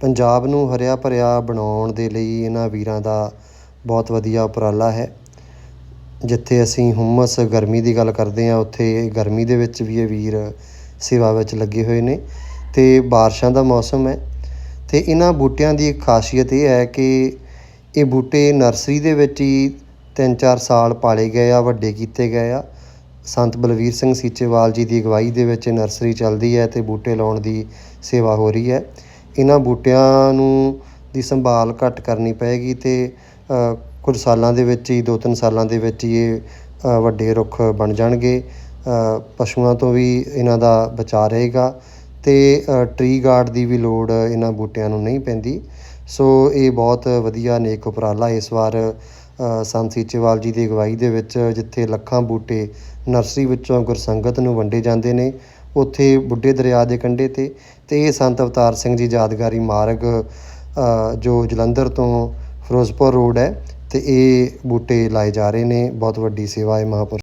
ਪੰਜਾਬ ਨੂੰ ਹਰਿਆ ਭਰਿਆ ਬਣਾਉਣ ਦੇ ਲਈ ਇਹਨਾਂ ਵੀਰਾਂ ਦਾ ਬਹੁਤ ਵਧੀਆ ਉਪਰਾਲਾ ਹੈ। ਜਿੱਥੇ ਅਸੀਂ ਹੁਮਸ ਗਰਮੀ ਦੀ ਗੱਲ ਕਰਦੇ ਹਾਂ, ਉੱਥੇ ਗਰਮੀ ਦੇ ਵਿੱਚ ਵੀ ਇਹ ਵੀਰ ਸੇਵਾ ਵਿੱਚ ਲੱਗੇ ਹੋਏ ਨੇ ਅਤੇ ਬਾਰਿਸ਼ਾਂ ਦਾ ਮੌਸਮ ਹੈ। ਅਤੇ ਇਹਨਾਂ ਬੂਟਿਆਂ ਦੀ ਇੱਕ ਖਾਸੀਅਤ ਇਹ ਹੈ ਕਿ ਇਹ ਬੂਟੇ ਨਰਸਰੀ ਦੇ ਵਿੱਚ ਹੀ ਤਿੰਨ ਚਾਰ ਸਾਲ ਪਾਲੇ ਗਏ ਆ, ਵੱਡੇ ਕੀਤੇ ਗਏ ਆ। ਸੰਤ ਬਲਵੀਰ ਸਿੰਘ ਸੀਚੇਵਾਲ ਜੀ ਦੀ ਅਗਵਾਈ ਦੇ ਵਿੱਚ ਇਹ ਨਰਸਰੀ ਚੱਲਦੀ ਹੈ ਅਤੇ ਬੂਟੇ ਲਾਉਣ ਦੀ ਸੇਵਾ ਹੋ ਰਹੀ ਹੈ। ਇਹਨਾਂ ਬੂਟਿਆਂ ਨੂੰ ਦੀ ਸੰਭਾਲ ਘੱਟ ਕਰਨੀ ਪਏਗੀ ਅਤੇ ਕੁਝ ਸਾਲਾਂ ਦੇ ਵਿੱਚ ਹੀ, ਦੋ ਤਿੰਨ ਸਾਲਾਂ ਦੇ ਵਿੱਚ ਹੀ ਇਹ ਵੱਡੇ ਰੁੱਖ ਬਣ ਜਾਣਗੇ। ਪਸ਼ੂਆਂ ਤੋਂ ਵੀ ਇਹਨਾਂ ਦਾ ਬਚਾਅ ਰਹੇਗਾ ਅਤੇ ਟਰੀ ਗਾਰਡ ਦੀ ਵੀ ਲੋੜ ਇਹਨਾਂ ਬੂਟਿਆਂ ਨੂੰ ਨਹੀਂ ਪੈਂਦੀ। ਸੋ ਇਹ ਬਹੁਤ ਵਧੀਆ ਨੇਕ ਉਪਰਾਲਾ ਇਸ ਵਾਰ ਸੰਤ ਸੀਚੇਵਾਲ ਜੀ ਦੀ ਅਗਵਾਈ ਦੇ ਵਿੱਚ, ਜਿੱਥੇ ਲੱਖਾਂ ਬੂਟੇ ਨਰਸਰੀ ਵਿੱਚੋਂ ਗੁਰਸੰਗਤ ਨੂੰ ਵੰਡੇ ਜਾਂਦੇ ਨੇ। ਉੱਥੇ ਬੁੱਢੇ ਦਰਿਆ ਦੇ ਕੰਢੇ 'ਤੇ ਅਤੇ ਇਹ ਸੰਤ ਅਵਤਾਰ ਸਿੰਘ ਜੀ ਯਾਦਗਾਰੀ ਮਾਰਗ ਜੋ ਜਲੰਧਰ ਤੋਂ ਫਿਰੋਜ਼ਪੁਰ ਰੋਡ ਹੈ ਅਤੇ ਇਹ ਬੂਟੇ ਲਾਏ ਜਾ ਰਹੇ ਨੇ। ਬਹੁਤ ਵੱਡੀ ਸੇਵਾ ਹੈ ਮਹਾਂਪੁਰ